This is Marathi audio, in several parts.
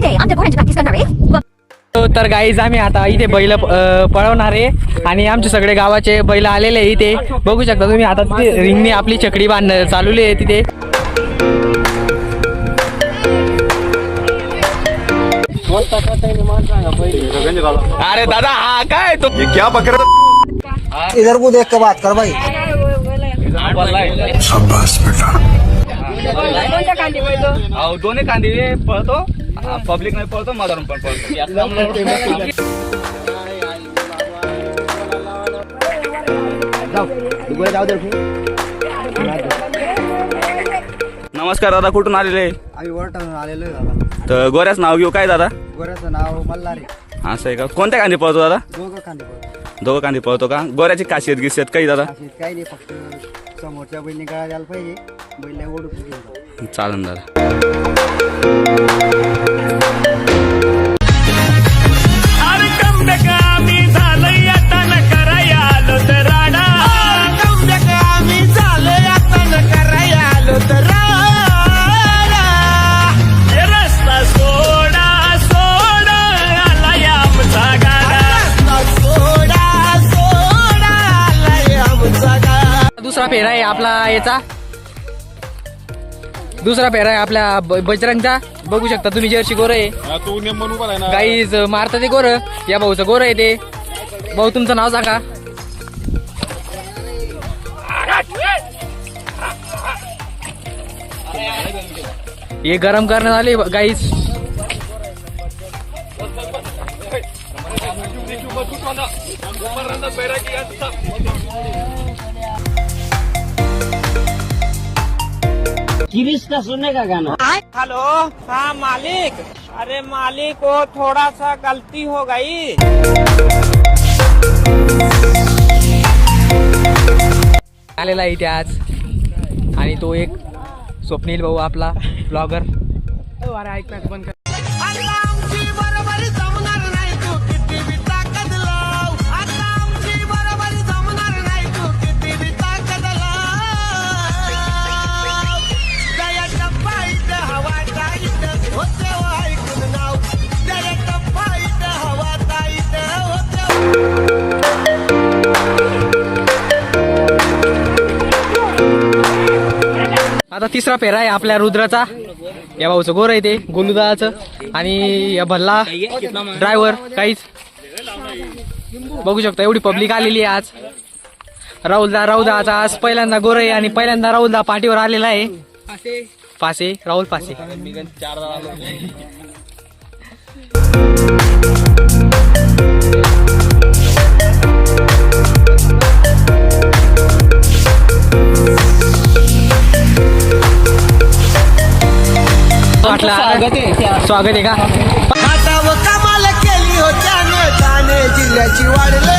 फायदे आमच्या घोड्यांची प्रॅक्टिस करणार आहे. तर गाईज आम्ही आता इथे बैल पळवणार आहे. आणि आमचे सगळे गावाचे बैल आलेले इथे. बघू शकता तुम्ही आता तिथे रिंगने आपली चकडी बांध चालवली आहे तिथे. अरे दादा हा काय तो? क्या बकरा इधर को देख के बात कर भाई। दोन्ही कांदे पळतो. पब्लिक नाही पळतो मधारून पण पळतो नमस्कार दादा कुठून आलेले? आम्ही वरटावरून आलेलो आहे दादा. तर गोऱ्याच नाव घेऊ काय दादा? गोऱ्याचं नाव मल्हारी. असं आहे का? कोणत्या कांदी पळतो दादा? दोघं खांदे पडतो दोघं कांदी पळतो का? गोऱ्याची खासियत गिसियत काही दादा? अशी काही नाही फक्त समोरच्या बैलने गळा द्यायला पाहिजे. बैल नाही ओढू घेऊन चालन दादा. दुसरा फेरा आहे आपला याचा. दुसरा फेरा आहे आपल्या ब- बजरंगचा बघू शकता तुम्ही जर्सी गोर आहे तू नेमून उभा आहे ना गाईज मारता ते गोर या भाऊचं गोर आहे ते भाऊ तुमचं नाव सांगा हे गरम करण्यात आले गाईज हेलो हाँ मालिक। अरे मालिक वो थोड़ा सा गलती हो गई। आलेला इथे आज. आणि तो एक स्वप्नील भाऊ आपला ब्लॉगर आता तिसरा फेरा आहे आपल्या रुद्राचा. या भाऊचं गोर आहे ते गोलुदाचं आणि या भल्ला ड्रायव्हर काहीच. बघू शकता एवढी पब्लिक आलेली आहे आज. राहुलदा राहुलदाचा आज पहिल्यांदा गोर आहे आणि पहिल्यांदा राहुलदा पाठीवर आलेला आहे. फासे राहुल पासे. वाटलं स्वागत आहे. का? आता व कमाल केली हो त्याने ठाणे जिल्ह्याची वाढले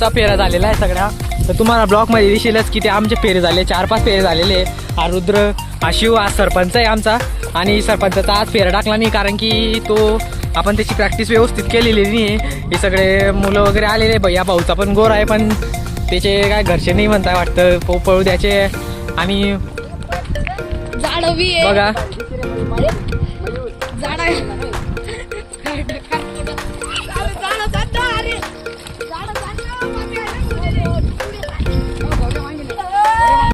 स्वतः चा फेरा झालेला आहे सगळ्या. तर तुम्हाला ब्लॉकमध्ये दिसेलच की ते आमचे फेरे झाले चार पाच फेरे झालेले. हा रुद्र हा शिव हा सरपंच आहे आमचा. आणि सरपंचाचा आज फेरा टाकला नाही कारण की तो आपण त्याची प्रॅक्टिस व्यवस्थित केलेली नाही. आहे हे सगळे मुलं वगैरे आलेले भैया भाऊचा पण गोर आहे पण त्याचे काय घरचे नाही म्हणताय वाटतं. पो पळू द्यायचे. आणि बघा.